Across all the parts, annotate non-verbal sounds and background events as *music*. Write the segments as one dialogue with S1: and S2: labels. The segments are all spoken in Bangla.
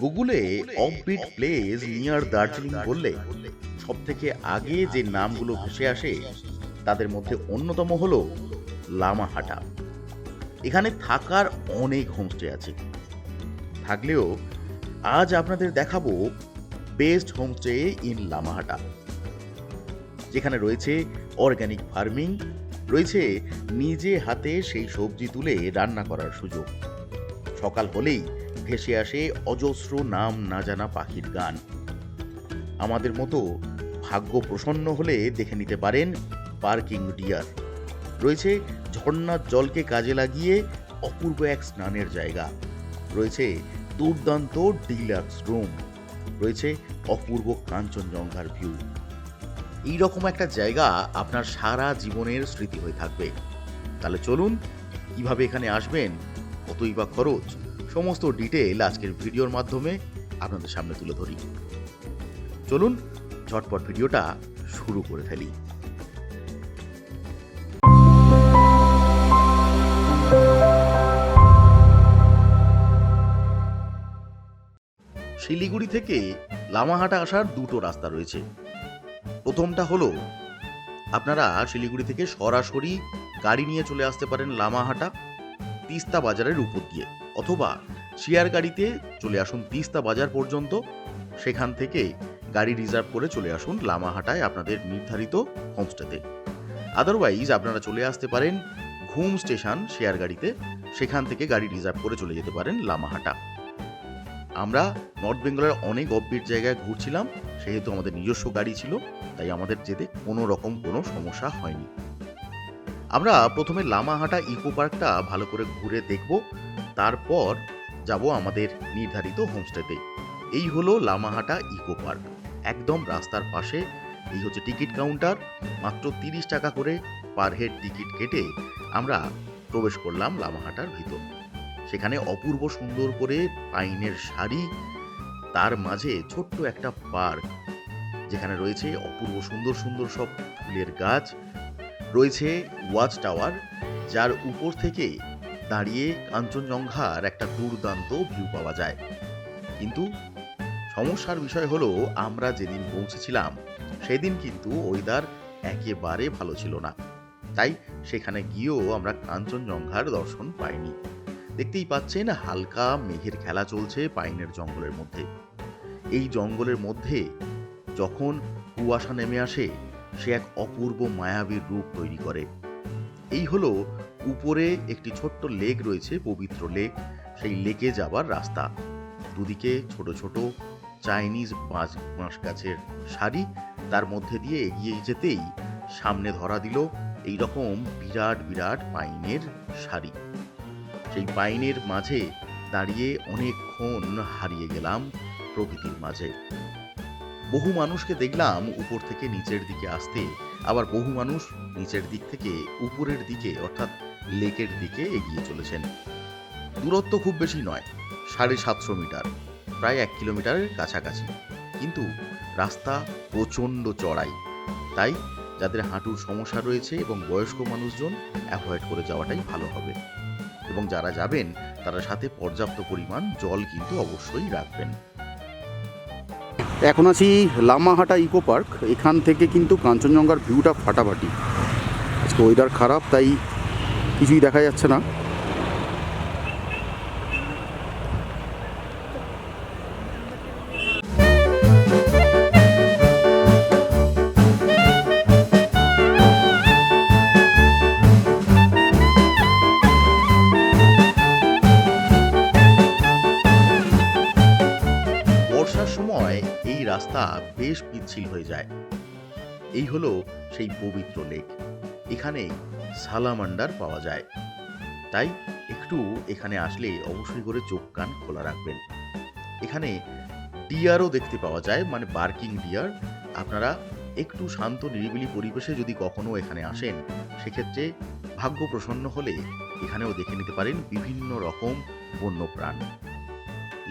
S1: গুগলে অফবিট প্লেস নিয়ার দার্জিলিং বললে সব থেকে আগে যে নামগুলো ভেসে আসে তাদের মধ্যে অন্যতম হলো লামাহাটা। এখানে থাকার অনেক হোমস্টে আছে। থাকলেও আজ আপনাদের দেখাবো বেস্ট হোমস্টে ইন লামাহাটা। যেখানে রয়েছে অর্গানিক ফার্মিং রয়েছে নিজে হাতে সেই সবজি তুলে রান্না করার সুযোগ। সকাল হলেই ভেসে আসে অজস্র নাম না জানা পাখির গান। আমাদের মতো ভাগ্য প্রসন্ন হলে দেখে নিতে পারেন পার্কিং ডিয়ার। রয়েছে ঝর্ণার জলকে কাজে লাগিয়ে অপূর্ব এক স্নানের জায়গা। রয়েছে দুর্দান্ত ডিলাক্স রুম। রয়েছে অপূর্ব কাঞ্চনজঙ্ঘার ভিউ। এই রকম একটা জায়গা আপনার সারা জীবনের স্মৃতি হয়ে থাকবে। তাহলে চলুন, কীভাবে এখানে আসবেন, কতই বা খরচ সমস্ত ডিটেল আজকের ভিডিওর মাধ্যমে আপনাদের সামনে তুলে ধরি। চলুন, ঝটপট ভিডিওটা শুরু করে ফেলি। শিলিগুড়ি থেকে লামাহাটা আসার দুটো রাস্তা রয়েছে। প্রথমটা হলো, আপনারা শিলিগুড়ি থেকে সরাসরি গাড়ি নিয়ে চলে আসতে পারেন লামাহাটা তিস্তা বাজারের উপর দিয়ে। অথবা শেয়ার গাড়িতে চলে আসুন তিস্তা বাজার পর্যন্ত। সেখান থেকে গাড়ি রিজার্ভ করে চলে আসুন লামাহাটায় আপনাদের নির্ধারিত হোমস্টেতে। আদারওয়াইজ আপনারা চলে আসতে পারেন ঘুম স্টেশন শেয়ার গাড়িতে। সেখান থেকে গাড়ি রিজার্ভ করে চলে যেতে পারেন লামাহাটা। আমরা নর্থ বেঙ্গলের অনেক অফবিট জায়গায় ঘুরছিলাম, সেহেতু আমাদের নিজস্ব গাড়ি ছিল, তাই আমাদের যেতে কোনো রকম কোনো সমস্যা হয়নি। আমরা প্রথমে লামাহাটা ইকো পার্কটা ভালো করে ঘুরে দেখব তারপর যাব আমাদের নির্ধারিত হোমস্টেতে। এই হলো লামাহাটা ইকো পার্ক। একদম রাস্তার পাশে। এই হচ্ছে টিকিট কাউন্টার। মাত্র তিরিশ টাকা করে পার হেড টিকিট কেটে আমরা প্রবেশ করলাম লামাহাটার ভিতর। সেখানে অপূর্ব সুন্দর করে পাইনের শাড়ি, তার মাঝে ছোট্ট একটা পার্ক, যেখানে রয়েছে অপূর্ব সুন্দর সুন্দর সব ফুলের গাছ। রয়েছে ওয়াচ টাওয়ার, যার উপর থেকে দাঁড়িয়ে কাঞ্চনজঙ্ঘার একটা দুর্দান্ত ভিউ পাওয়া যায়। কিন্তু সমস্যার বিষয় হলো, আমরা যেদিন পৌঁছেছিলাম, সেদিন কিন্তু ওয়েদার একেবারে ভালো ছিল না। তাই সেখানে গিয়েও আমরা কাঞ্চনজঙ্ঘার দর্শন পাইনি। দেখতেই পাচ্ছেন, হালকা মেঘের খেলা চলছে পাইনের জঙ্গলের মধ্যে। এই জঙ্গলের মধ্যে যখন কুয়াশা নেমে আসে, সে এক অপূর্ব মায়াবীর রূপ তৈরি করে। এই হলো উপরে একটি ছোট্ট লেক রয়েছে, পবিত্র লেক। সেই লেকে যাবার রাস্তা। দুদিকে ছোট ছোট চাইনিজ বাঁশ বাঁশ গাছের সারি। তার মধ্যে দিয়ে এগিয়ে যেতেই সামনে ধরা দিল এই রকম বিরাট বিরাট পাইনের সারি। সেই পাইনের মাঝে দাঁড়িয়ে অনেকক্ষণ হারিয়ে গেলাম প্রকৃতির মাঝে। বহু মানুষকে দেখলাম উপর থেকে নিচের দিকে আসতে। আবার বহু মানুষ নিচের দিক থেকে উপরের দিকে, অর্থাৎ লেকের দিকে এগিয়ে চলেছেন। দূরত্ব খুব বেশি নয়, সাড়ে সাতশো মিটার, প্রায় এক কিলোমিটারের কাছাকাছি। কিন্তু রাস্তা প্রচণ্ড চড়াই। তাই যাদের হাঁটুর সমস্যা রয়েছে এবং বয়স্ক মানুষজন অ্যাভয়েড করে যাওয়াটাই ভালো হবে। এবং যারা যাবেন, তারা সাথে পর্যাপ্ত পরিমাণ জল কিন্তু অবশ্যই রাখবেন।
S2: এখন আছি লামাহাটা ইকো পার্ক। এখান থেকে কিন্তু কাঞ্চনজঙ্ঘার ভিউটা ফাটাফাটি। আজকে ওয়েদার খারাপ, তাই কিছুই দেখা যাচ্ছে না।
S1: সময় এই রাস্তা বেশ পিচ্ছিল হয়ে যায়। এই হলো সেই পবিত্র লেক। এখানে সালামান্ডার পাওয়া যায়। তাই একটু এখানে আসলে অবশ্যই করে চোখ কান খোলা রাখবেন। এখানে ডিয়ারও দেখতে পাওয়া যায় মানে বার্কিং ডিয়ার আপনারা একটু শান্ত, নিরিবিলি পরিবেশে যদি কখনো এখানে আসেন, সেক্ষেত্রে ভাগ্য প্রসন্ন হলে এখানেও দেখে নিতে পারেন বিভিন্ন রকম বন্যপ্রাণ।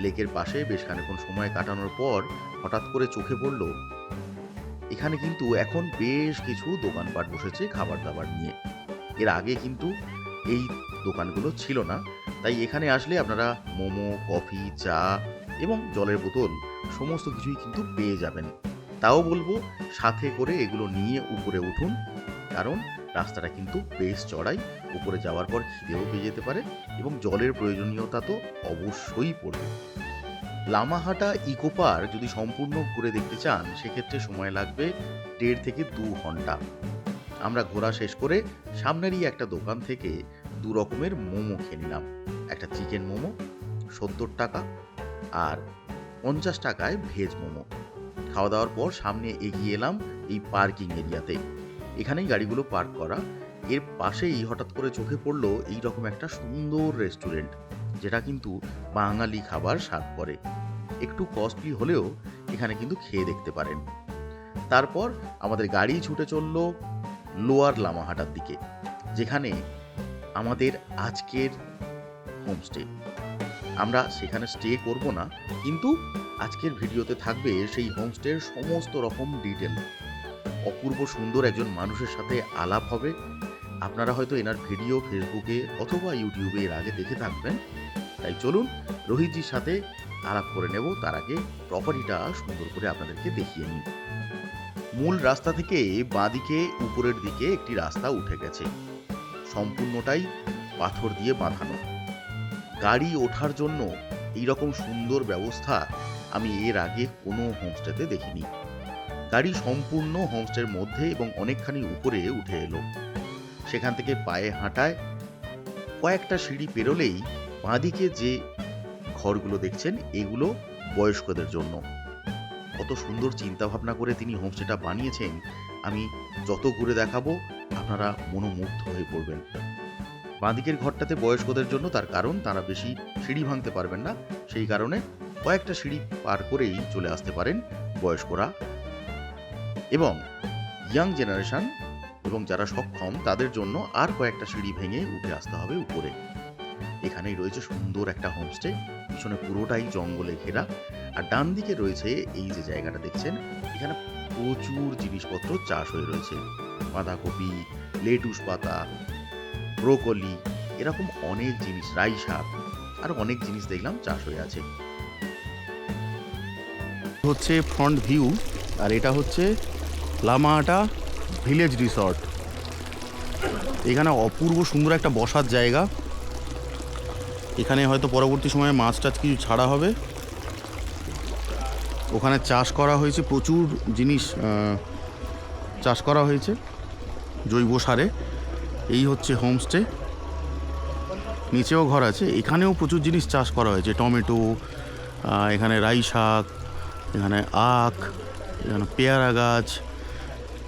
S1: লেকের পাশে বেশ খানিক্ষণ সময় কাটানোর পর হঠাৎ করে চোখে পড়ল এখানে কিন্তু এখন বেশ কিছু দোকানপাট বসেছে খাবার দাবার নিয়ে। এর আগে কিন্তু এই দোকানগুলো ছিল না। তাই এখানে আসলে আপনারা মোমো, কফি, চা এবং জলের বোতল সমস্ত কিছুই কিন্তু পেয়ে যাবেন। তাও বলব সাথে করে এগুলো নিয়ে উপরে উঠুন, কারণ রাস্তাটা কিন্তু বেশ চড়াই। উপরে যাওয়ার পর খিদেও পেয়ে যেতে পারে এবং জলের প্রয়োজনীয়তা তো অবশ্যই পড়বে। লামাহাটা ইকো পার্ক যদি সম্পূর্ণ ঘুরে দেখতে চান, সেক্ষেত্রে সময় লাগবে দেড় থেকে দু ঘণ্টা। আমরা ঘোরা শেষ করে সামনেরই একটা দোকান থেকে দু রকমের মোমো খেয়ে নিলাম। একটা চিকেন মোমো, সত্তর টাকা আর পঞ্চাশ টাকায় ভেজ মোমো। খাওয়া দাওয়ার পর সামনে এগিয়ে এলাম এই পার্কিং এরিয়াতে। এখানেই গাড়িগুলো পার্ক করা। এর পাশেই হঠাৎ করে চোখে পড়ল এই রকম একটা সুন্দর রেস্টুরেন্ট। যেটা কিন্তু বাঙালি খাবার স্বাদ করে। একটু কস্টলি হলেও এখানে কিন্তু খেয়ে দেখতে পারেন। তারপর আমাদের গাড়ি ছুটে চলল লোয়ার লামাহাটার দিকে, যেখানে আমাদের আজকের হোমস্টে আমরা সেখানে স্টে করব না, কিন্তু আজকের ভিডিওতে থাকবে সেই হোমস্টের সমস্ত রকম ডিটেল অপূর্ব সুন্দর একজন মানুষের সাথে আলাপ হবে। আপনারা হয়তো এনার ভিডিও ফেসবুকে অথবা ইউটিউবে এর আগে দেখে থাকবেন। তাই চলুন রোহিতজির সাথে আলাপ করে নেব। তার আগে প্রপার্টিটা সুন্দর করে আপনাদেরকে দেখিয়ে নিই। মূল রাস্তা থেকে বাঁদিকে উপরের দিকে একটি রাস্তা উঠে গেছে। সম্পূর্ণটাই পাথর দিয়ে বাঁধানো। গাড়ি ওঠার জন্য এই রকম সুন্দর ব্যবস্থা আমি এর আগে কোনো হোমস্টেতে দেখিনি। গাড়ি সম্পূর্ণ হোমস্টের মধ্যে এবং অনেকখানি উপরে উঠে এলো। সেখান থেকে পায়ে হাঁটায় কয়েকটা সিঁড়ি পেরোলেই বাঁদিকে যে ঘরগুলো দেখছেন, এগুলো বয়স্কদের জন্য। কত সুন্দর চিন্তা ভাবনা করে তিনি হোমস্টেটা বানিয়েছেন, আমি যত ঘুরে দেখাবো, আপনারা মনোমুগ্ধ হয়ে পড়বেন। বাঁদিকের ঘরটাতে বয়স্কদের জন্য তার কারণ, তারা বেশি সিঁড়ি ভাঙতে পারবেন না। সেই কারণে কয়েকটা সিঁড়ি পার করেই চলে আসতে পারেন বয়স্করা। এবং ইয়াং জেনারেশন এবং যারা সক্ষম, তাদের জন্য আর কয়েকটা সিঁড়ি ভেঙে উঠে আসতে হবে উপরে। এখানেই রয়েছে সুন্দর একটা হোমস্টে পিছনে পুরোটাই জঙ্গলে ঘেরা। আর ডান দিকে রয়েছে এই যে জায়গাটা দেখছেন, এখানে প্রচুর জিনিসপত্র চাষ হয়ে রয়েছে। বাঁধাকপি, লেটুস পাতা, ব্রোকলি, এরকম অনেক জিনিস, রাই শাক, আর অনেক জিনিস দেখলাম চাষ হয়ে আছে।
S2: হচ্ছে ফ্রন্ট ভিউ আর এটা হচ্ছে লামাহাটা ভিলেজ রিসর্ট এখানে অপূর্ব সুন্দর একটা বসার জায়গা। এখানে হয়তো পরবর্তী সময়ে মাছ টাছ কিছু ছাড়া হবে। ওখানে চাষ করা হয়েছে প্রচুর জিনিস চাষ করা হয়েছে জৈব সারে। এই হচ্ছে হোমস্টে। নিচেও ঘর আছে। এখানেও প্রচুর জিনিস চাষ করা হয়েছে। টমেটো এখানে রাই শাক, এখানে আখ, এখানে পেয়ারা গাছ,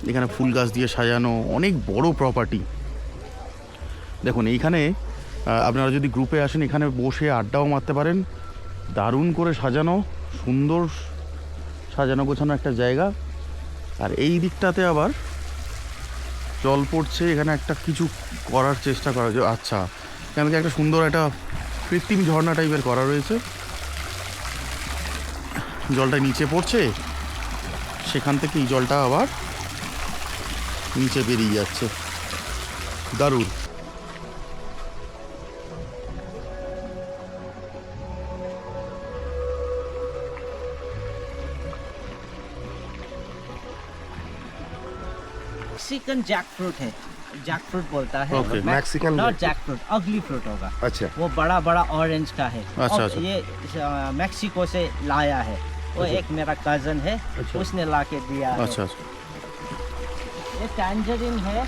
S2: এখানে ফুল গাছ দিয়ে সাজানো। অনেক বড় প্রপার্টি দেখুন, এইখানে আপনারা যদি গ্রুপে আসেন, এখানে বসে আড্ডাও মারতে পারেন। দারুণ করে সাজানো, সুন্দর সাজানো গোছানো একটা জায়গা। আর এই দিকটাতে আবার জল পড়ছে, এখানে একটা কিছু করার চেষ্টা করা আচ্ছা এখানে একটা সুন্দর একটা কৃত্রিম ঝর্ণা টাইপের করা রয়েছে। জলটা নিচে পড়ছে, সেখান থেকে এই জলটা আবার নিচে বেরিয়ে যাচ্ছে। দারুণ।
S3: मैक्सिकन जैक फ्रूट है। जैक फ्रूट बोलता है।
S2: Okay,
S4: Mexican not
S3: jack fruit अगली फ्रूट होगा।
S4: अच्छा।
S3: वो बड़ा बड़ा ऑरेंज का है।
S2: अच्छा, अच्छा।
S3: ये मैक्सिको से लाया है। वो अच्छा। एक मेरा कज़न है।
S4: अच्छा।
S3: उसने ला के दिया
S2: अच्छा, अच्छा।
S3: ये टैंजरिन है।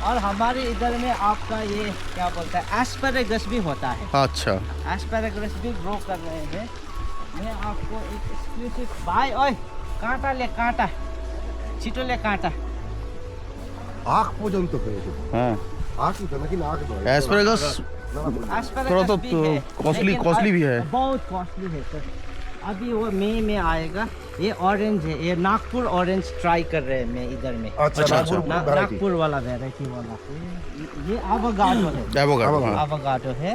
S3: और हमारे इधर में आपका ये क्या बोलता है एस्पेरेगस भी होता है।
S2: अच्छा।
S3: एस्पेरेगस भी ग्रो कर रहे हैं। मैं आपको एक एक्सक्लूसिव बाय ओए कांटा ले कांटा। छिटो ले कांटा।
S4: আখ পর্যন্ত পেয়েছে
S2: হ্যাঁ
S4: আখ উঠে নাকি না আখ নয়
S2: অ্যাসপারাগাস
S4: না, না, বলুন।
S3: एस्पेरेगस
S2: थोड़ा तो
S3: भी है,
S2: costly-
S3: लेकिन
S2: costly
S3: अब
S2: भी है।
S3: बहुत कॉस्टली है सर अभी वो मई में आएगा ये ऑरेंज है ये नागपुर ऑरेंज ट्राई कर रहे हैं मैं इधर में
S4: আচ্ছা
S2: अच्छा,
S4: নাগপুর
S3: ना,
S4: variety।
S3: नागपुर वाला वेराइटी वाला ये- ये अवगाडो है
S2: অ্যাভোকাডো
S4: Avocado।
S2: হ্যাঁ
S3: अवगाडो है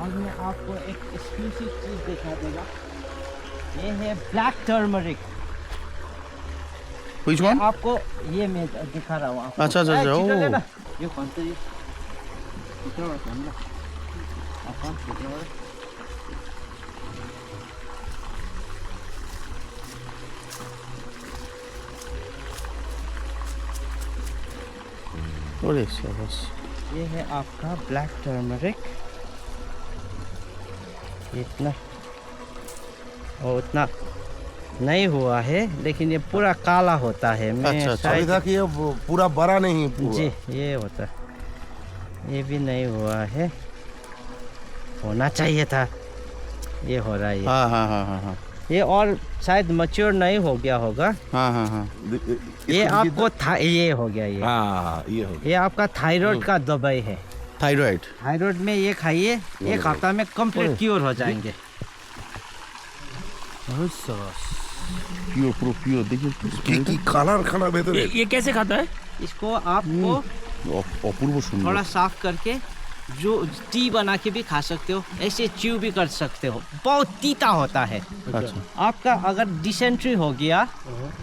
S3: और मैं आपको एक एक्सक्लूसिव चीज़ दिखा देगा ये है ब्लैक टर्मरिक
S2: Which one?
S3: आपको ये मैं दिखा रहा हूँ
S2: अच्छा अच्छा अच्छा।
S3: ओह। ये कौन सा ये? कितना
S2: बड़ा बस
S3: ये है आपका ब्लैक टर्मरिक इतना और इतना नहीं हुआ है लेकिन ये पूरा काला होता है। मैं
S2: अच्छा, अच्छा।
S4: अभी
S3: शायद
S4: ये पूरा बड़ा नहीं पूरा।
S3: जी ये होता है। ये भी नहीं हुआ है। होना चाहिए था। ये हो रहा है ये।
S2: हाँ हाँ हाँ हाँ हाँ।
S3: ये और शायद मच्योर नहीं हो गया होगा।
S2: हाँ हाँ हाँ।
S3: ये आपको था ये हो गया ये।
S4: हाँ ये हो गया।
S3: ये आपका थायराइड का दवाई है।
S2: थायराइड
S3: थायराइड में ये खाइए एक हफ़्ता में कंप्लीट क्योर हो जाएँगे। बहुत
S2: प्रोपियो प्रोपियो देखिए।
S4: की कलर खाना बेहतर है।
S5: ये कैसे खाता है?
S3: इसको आपको
S2: हम्म। अपूर्व सुंदर
S3: थोड़ा साफ़ करके जो टी बना के भी खा सकते हो ऐसे च्यू भी कर सकते हो। बहुत तीता होता है।
S2: अच्छा।
S3: आपका अगर डिसेंट्री हो गया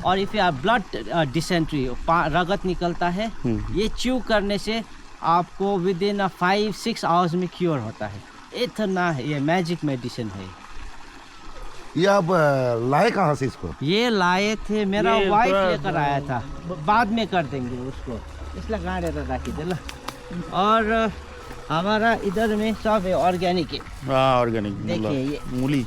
S3: और इफ़ आप ब्लड डिसेंट्री रगत निकलता है हम्म। ये च्यू करने से आपको within five six hours में क्योर होता है। इतना है ये मैजिक मेडिसिन है।
S4: ये अब लाए कहाँ से इसको?
S3: ये लाए थे मेरा वाइफ लेकर आया था। बाद में कर देंगे उसको। इसलिए कहाँ गाड़ी रखी दे और हमारा इधर में सब है ऑर्गेनिक है।
S2: हाँ ऑर्गेनिक
S3: देखिए ये।
S2: मूली।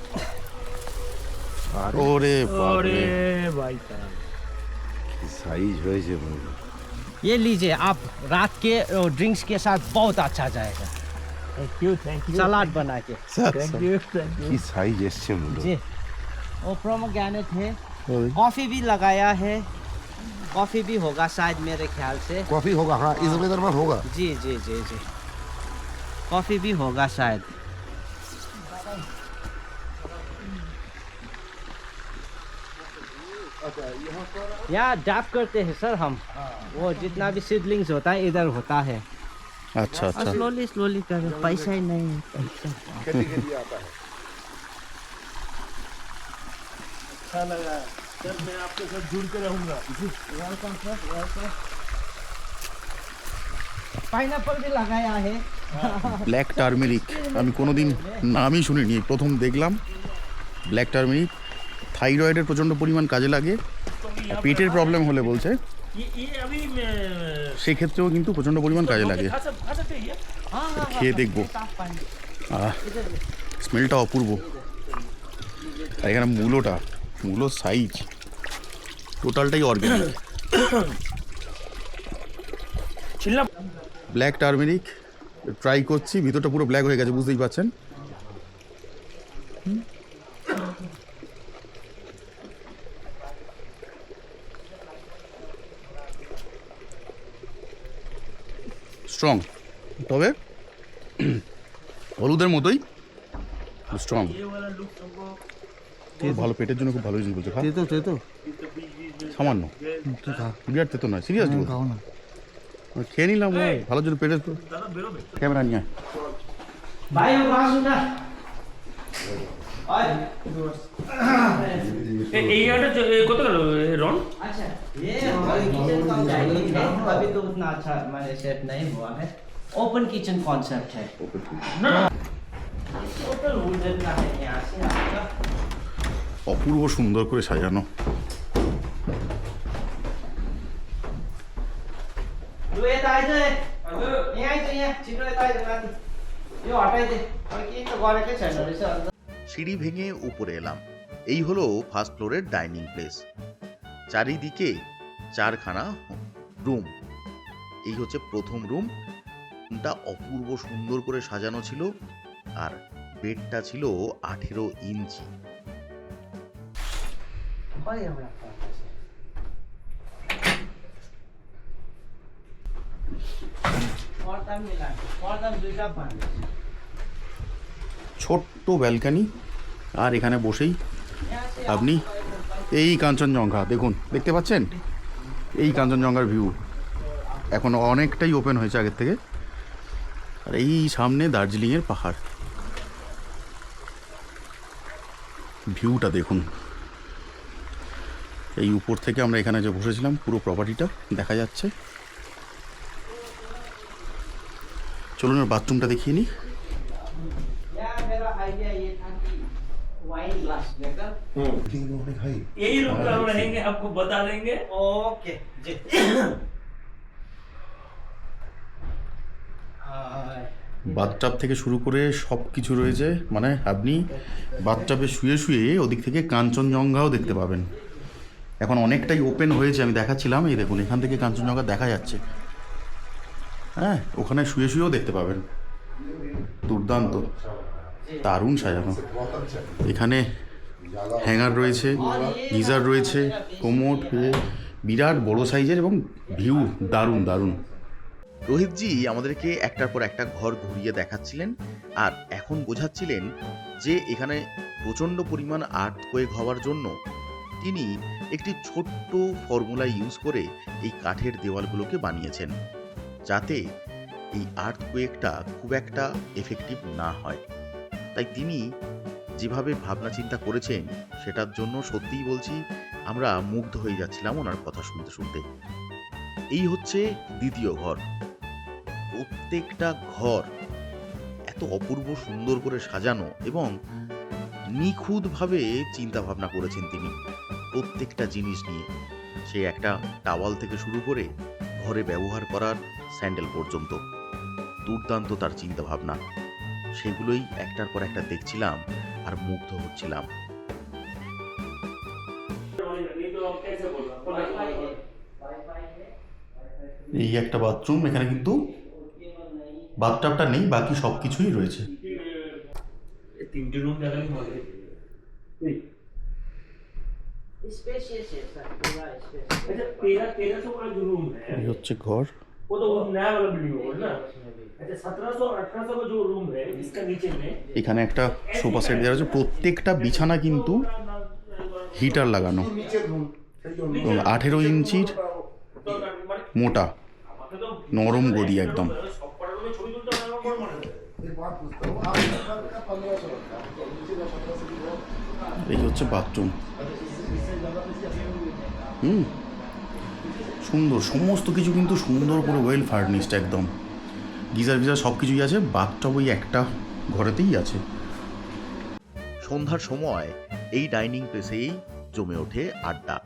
S2: अरे अरे
S5: भाई साहब।
S4: साइज़ है ये
S3: ये लीजिए आप रात के ड्रिंक्स के साथ बहुत अच्छा जाएगा।
S5: Thank you thank you
S3: salad बना के।
S5: Thank you
S4: thank you size ऐसे
S3: मुझे और प्रोमोगैनेट है कॉफ़ी भी लगाया है। कॉफ़ी भी होगा शायद मेरे ख्याल से।
S4: कॉफ़ी होगा हाँ इस वेदर में होगा।
S3: जी जी जी जी। कॉफ़ी भी होगा शायद। अच्छा, यहाँ डाप करते हैं सर हम। हाँ। वो जितना भी सीडलिंग्स होता है इधर होता है।
S2: अच्छा अच्छा।
S3: स्लोली स्लोली कर पैसा ही नहीं है। *laughs* पैसा
S5: सर मैं आपके साथ जुड़ के रहूंगा
S3: पाइनएप्पल भी लगाया है
S2: ব্ল্যাক টার্মেরিক আমি কোনোদিন নামই শুনিনি এই প্রথম দেখলাম ব্ল্যাক টার্মেরিক থাইরয়েডের প্রচণ্ড পরিমাণ কাজে লাগে আর পেটের প্রবলেম হলে বলছে
S5: ये ये अभी मैं
S2: সেক্ষেত্রেও কিন্তু প্রচণ্ড পরিমাণ কাজে লাগে
S5: खा सक खा सकते हैं ये
S3: हाँ हाँ
S2: খেয়ে দেখবো আহ স্মেলটা অপূর্ব আর এখানে মূলোটা মূলো সাইজ টোটালটাই অর্গ্যানিক ব্ল্যাক টার্মেরিক ট্রাই করছি ভিতরটা পুরো ব্ল্যাক হয়ে গেছে বুঝতেই পারছেন? স্ট্রং তবে হলুদের মতোই স্ট্রং ভালো পেটের জন্য খুব ভালো জিনিস বলছে খা
S6: তেতো তেতো
S2: সামান্য বিরাট তেতো নয় সিরিয়াসলি
S6: খাও না
S2: খেয়ে নিলাম ও, ভালোর জন্য পেটের ক্যামেরা নিয়ে আয়।
S3: भाई वो कहाँ सुना और
S5: এই এটা কত গেল রন
S3: अच्छा ये हमारे किचन का डाइनिंग है अभी तो उतना अच्छा हमारे सेट नहीं हुआ है ओपन किचन कॉन्सेप्ट है
S5: না না
S3: टोटल वुडन का है यहाँ से आपका
S2: অপূর্ব সুন্দর করে সাজানো।
S1: সিঁড়ি ভেঙে উপরে এলাম। এই হলো ফার্স্ট ফ্লোরের ডাইনিং প্লেস চারিদিকে চারখানা রুম এই হচ্ছে প্রথম রুম রুমটা অপূর্ব সুন্দর করে সাজানো ছিল। আর বেডটা ছিল আঠেরো ইঞ্চি।
S3: পাই আমরা আপনার কাছে।
S2: ছোট্ট ব্যালকানি, আর এখানে বসেই আপনি এই কাঞ্চনজঙ্ঘা, দেখুন, দেখতে পাচ্ছেন? এই কাঞ্চনজঙ্ঘার ভিউ এখন অনেকটাই ওপেন হয়েছে আগের থেকে। আর এই সামনে দার্জিলিংয়ের পাহাড়। ভিউটা দেখুন। এই উপর থেকে আমরা এখানে যে বসেছিলাম পুরো প্রপার্টিটা দেখা যাচ্ছে চলুন এবার বাথরুমটা দেখিয়ে নিই
S3: यहाँ मेरो आइडिया ये था कि वाइन ग्लास लेकर
S5: यही रुक कर हम रहेंगे आपको बता देंगे
S3: ओके जी
S2: বাথটাব থেকে শুরু করে সব কিছু রয়েছে মানে আপনি বাথটাবে শুয়ে শুয়ে ওদিক থেকে কাঞ্চনজঙ্ঘাও দেখতে পাবেন এখন অনেকটাই ওপেন হয়েছে, আমি দেখাচ্ছিলাম। এই দেখুন, এখান থেকে কাঞ্চনজঙ্ঘা দেখা যাচ্ছে। হ্যাঁ ওখানে শুয়ে শুয়েও দেখতে পাবেন। দুর্দান্ত। দারুণ সাজানো। এখানে হ্যাঙ্গার রয়েছে, গিজার রয়েছে, কোমোট বিরাট বড় সাইজের এবং ভিউ দারুণ দারুণ।
S1: রোহিতজি, আমাদেরকে একটার পর একটা ঘর ঘুরিয়ে দেখাচ্ছিলেন আর এখন বোঝাচ্ছিলেন যে এখানে প্রচণ্ড পরিমাণ আর্থ কোয়েক হওয়ার জন্য তিনি একটি ছোট্ট ফর্মুলা ইউজ করে এই কাঠের দেওয়ালগুলোকে বানিয়েছেন, যাতে এই আর্থ কোয়েকটা খুব একটা এফেক্টিভ না হয়। তাই তিনি যেভাবে ভাবনা চিন্তা করেছেন, সেটার জন্য সত্যিই বলছি আমরা মুগ্ধ হয়ে যাচ্ছিলাম ওনার কথা শুনতে শুনতে। এই হচ্ছে দ্বিতীয় ঘর। প্রত্যেকটা ঘর এত অপূর্ব সুন্দর করে সাজানো এবং নিখুঁতভাবে চিন্তা ভাবনা করেছেন তিনি। প্রত্যেকটা জিনিস নিয়ে। সে একটা টাওয়াল থেকে শুরু করে ঘরে ব্যবহার করার স্যান্ডেল পর্যন্ত। দুর্দান্ত তার চিন্তা ভাবনা সেগুলোই একটার পর একটা দেখছিলাম আর মুগ্ধ হচ্ছিলাম।
S2: এই একটা বাথরুম এখানে কিন্তু বাথটাবটা নেই বাকি সব কিছুই রয়েছে
S5: তিনটে রুম দেখালে হবে।
S2: হচ্ছে ঘর এখানে একটা সোফা সেট দেওয়া আছে। প্রত্যেকটা বিছানা কিন্তু হিটার লাগানো। আঠেরো ইঞ্চির মোটা। নরম গদি একদম। এই হচ্ছে বাথরুম হুম সুন্দর সমস্ত কিছু কিন্তু সুন্দর করে ওয়েল ফার্নিশড একদম গিজার ফিজার সব কিছুই আছে বাথটব ওই একটা ঘরেতেই আছে
S1: সন্ধ্যার সময় এই ডাইনিং প্লেসেই জমে ওঠে আড্ডা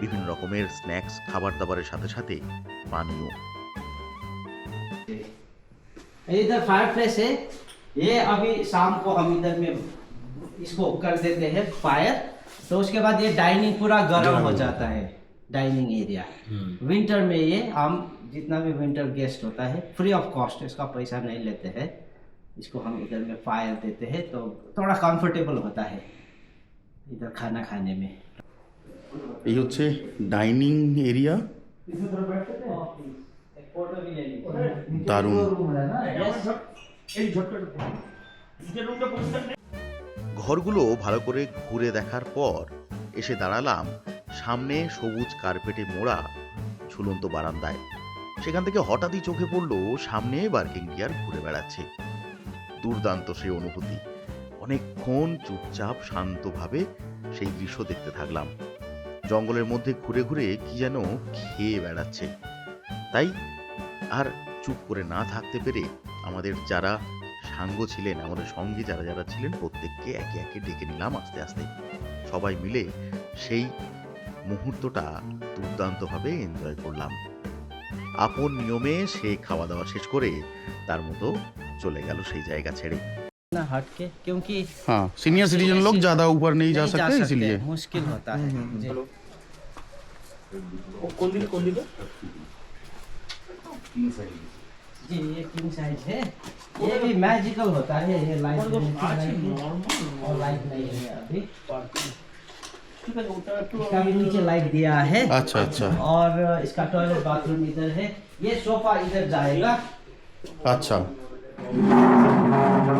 S1: বিভিন্ন রকমের স্ন্যাক্স খাবার দাবারের সাথে সাথে পানীয়
S3: इधर फायर प्लेस है ये अभी शाम को हम इधर में इसको कर देते हैं फायर तो उसके बाद ये डाइनिंग पूरा गर्म हो जाता है डाइनिंग एरिया विंटर में ये हम जितना भी विंटर गेस्ट होता है फ्री ऑफ कॉस्ट इसका पैसा नहीं लेते हैं इसको हम इधर में फायर देते हैं तो थोड़ा कंफर्टेबल होता है इधर खाना खाने में
S2: এই হচ্ছে ডাইনিং এরিয়া
S3: एक फोटो भी ले लीजिए
S2: দারুণ
S1: ঘরগুলো ভালো করে ঘুরে দেখার পর এসে দাঁড়ালাম সামনে সবুজ কার্পেটে মোড়া ঝুলন্ত বারান্দায়। সেখান থেকে হঠাৎই চোখে পড়ল সামনে বার্কিং গিয়ার ঘুরে বেড়াচ্ছে। দুর্দান্ত সেই অনুভূতি। অনেকক্ষণ চুপচাপ শান্তভাবে সেই দৃশ্য দেখতে থাকলাম। জঙ্গলের মধ্যে ঘুরে ঘুরে কি যেন খেয়ে বেড়াচ্ছে। তাই আর চুপ করে না থাকতে পেরে আমাদের যারা সাঙ্গ ছিলেন আমাদের সঙ্গে যারা যারা ছিলেন প্রত্যেককে একে একে ডেকে নিলাম আস্তে আস্তে সবাই মিলে সেই মুহূর্তটা দুর্দান্তভাবে এনজয় করলাম আপন নিয়মে সে খাওয়া দাওয়া শেষ করে তার মতো চলে গেল সেই জায়গা ছেড়ে
S3: ना हट के क्योंकि
S2: हाँ सीनियर सिटीजन लोग ज़्यादा ऊपर नहीं जा
S3: नहीं
S2: सकते इसीलिए
S3: मुश्किल होता है जी।
S5: কোন দিকে কোন দিকে
S3: ये है। ये भी मैजिकल होता है ये लाइट नॉर्मल लाइट नहीं है अभी। इसका भी नीचे लाइट दिया है।
S2: अच्छा अच्छा।
S3: और इसका टॉयलेट बाथरूम इधर है। ये सोफा इधर जाएगा।
S2: अच्छा।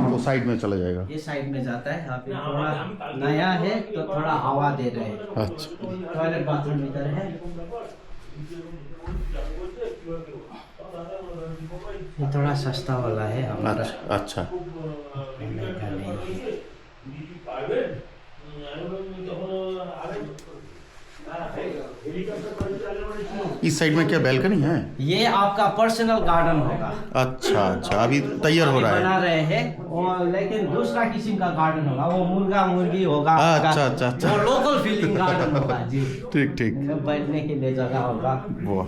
S2: वो साइड में चला जाएगा।
S3: ये साइड में जाता है। अभी थोड़ा नया है तो थोड़ा हवा दे रहे हैं।
S2: अच्छा।
S3: टॉयलेट बाथरूम इधर है। ये थोड़ा सस्ता वाला है हमारा
S2: अच्छा, अच्छा इस साइड में क्या बैलकनी है?
S3: ये आपका पर्सनल गार्डन होगा।
S2: अच्छा अच्छा अभी तैयार हो रहा है।
S3: बना रहे हैं और लेकिन दूसरा किस्म का गार्डन होगा वो मुर्गा मुर्गी होगा
S2: अच्छा अच्छा अच्छा।
S3: लोकल फीलिंग गार्डन होगा जी। *laughs*
S2: ठीक ठीक।
S3: बैठने के लिए जगह होगा। वो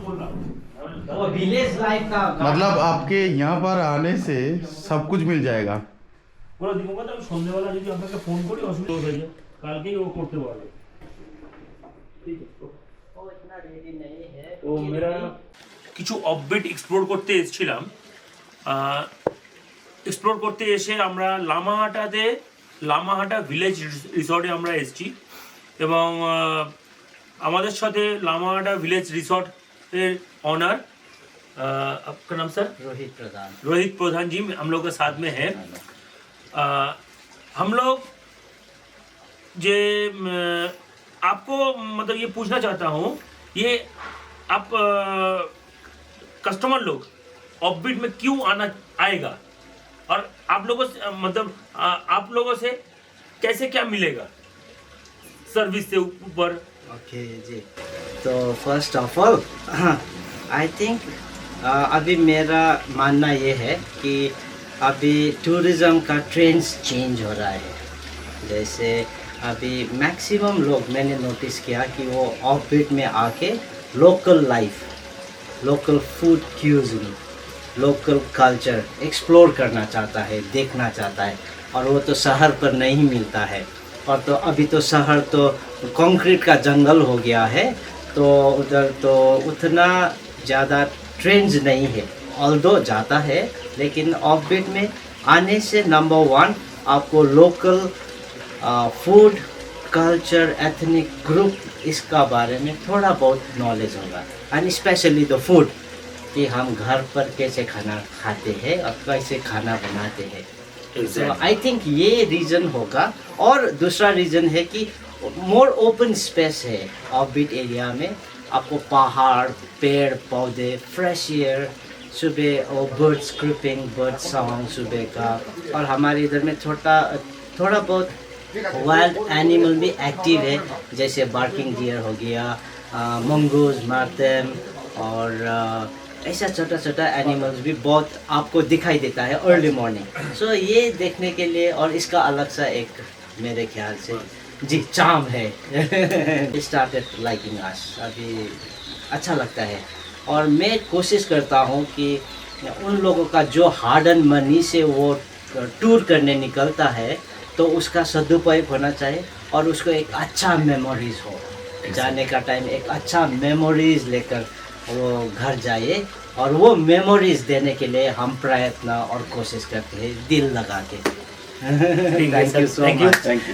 S3: विलेज लाइफ का
S2: मतलब आपके यहाँ पर आने से सब कुछ मिल जाएगा
S5: ওরা দিব কথা আমি সন্ধ্যেবেলা যদি আপনাকে ফোন করি অসুবিধা হয়ে যায় কালকেই ও করতে পারবে ঠিক আছে
S3: वो इतना रेडी नहीं है
S5: ও মেরা কিছু অববিট এক্সপ্লোর করতে এসেছিলাম এক্সপ্লোর করতে এসে আমরা লামাহাটাতে লামাহাটা ভিলেজ রিসর্টে আমরা এসেছি এবং আহ, আমাদের সাথে লামাহাটা ভিলেজ রিসর্টের অনার आपका नाम सर?
S3: रोहित प्रधान।
S5: रोहित प्रधान जी हम लोग के साथ में है। आ, हम लोग जे आपको मतलब ये पूछना चाहता हूँ ये आप कस्टमर लोग ऑफबीट में क्यों आना आएगा? और आप लोगों से मतलब आ, आप लोगों से कैसे क्या मिलेगा? सर्विस से ऊपर।
S3: ओके जी। तो first of all I think अभी मेरा मानना ये है कि अभी टूरिज़्म का ट्रेंड्स चेंज हो रहा है। जैसे अभी मैक्सिमम लोग, मैंने नोटिस किया कि वो ऑफ़ में आके local life local food cuisine local culture explore करना चाहता है, देखना चाहता है। और वो तो शहर पर नहीं मिलता है। और तो अभी तो शहर तो कंक्रीट का जंगल हो गया है तो उधर तो उतना ज़्यादा ट्रेंड्स नहीं है। ऑल्दो जाता है लेकिन ऑफ़ बीट में आने से नंबर वन आपको local food culture ethnic group इसका बारे में थोड़ा बहुत नॉलेज होगा। एंड स्पेशली द फ़ूड कि हम घर पर कैसे खाना खाते हैं और कैसे खाना बनाते हैं। तो आई थिंक ये रीज़न होगा। और दूसरा रीज़न है कि मोर ओपन स्पेस है ऑफ़ बीट एरिया में। आपको पहाड़, पेड़, पौधे फ्रेश एयर सुबह और बर्ड्स क्रिपिंग बर्ड सॉन्ग सुबह का। और हमारे इधर में छोटा थोड़ा बहुत वाइल्ड एनिमल भी एक्टिव है, जैसे बार्किंग डियर हो गया मंगूज मार्तम और ऐसा छोटा छोटा एनिमल्स भी बहुत आपको दिखाई देता है अर्ली मॉर्निंग सो ये देखने के लिए और इसका अलग सा एक मेरे ख्याल से जी चाम है। स्टार्टेड लाइकिंग अस अभी अच्छा लगता है। और मैं कोशिश करता हूँ कि उन लोगों का जो हार्ड एंड मनी से वो टूर करने निकलता है तो उसका सदुपयोग होना चाहिए और उसको एक अच्छा मेमोरीज हो। जाने का टाइम एक अच्छा मेमोरीज लेकर वो घर जाए और वो मेमोरीज देने के लिए हम प्रयत्न और कोशिश करते हैं दिल लगा के। Thank you so
S5: Thank you.
S3: Much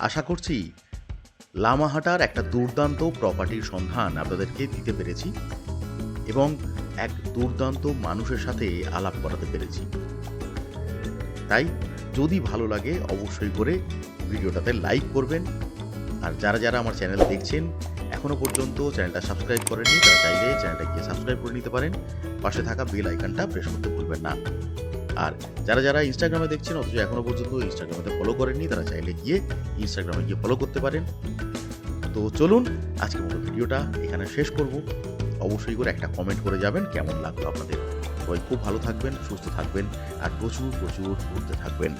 S1: আশা করছি লামাহাটার একটা দুর্দান্ত প্রপার্টির সন্ধান আপনাদেরকে দিতে পেরেছি এবং এক দুর্দান্ত মানুষের সাথে আলাপ করাতে পেরেছি। তাই যদি ভালো লাগে অবশ্যই করে ভিডিওটাতে লাইক করবেন। আর যারা যারা আমার চ্যানেল দেখছেন এখনও পর্যন্ত চ্যানেলটা সাবস্ক্রাইব করেননি, তারা চাইলে চ্যানেলটা গিয়ে সাবস্ক্রাইব করে নিতে পারেন। পাশে থাকা বেল আইকনটা প্রেস করতে ভুলবেন না। আর যারা যারা ইনস্টাগ্রামে দেখছেন, অথচ এখনও পর্যন্ত ইনস্টাগ্রামে ফলো করেননি, তারা চাইলে গিয়ে ইনস্টাগ্রামে গিয়ে ফলো করতে পারেন। তো চলুন, আজকের মতো ভিডিওটা এখানে শেষ করব। অবশ্যই করে একটা কমেন্ট করে যাবেন, কেমন লাগল আপনাদের। সবাই খুব ভালো থাকবেন, সুস্থ থাকবেন, আর প্রচুর প্রচুর ঘুরতে থাকবেন।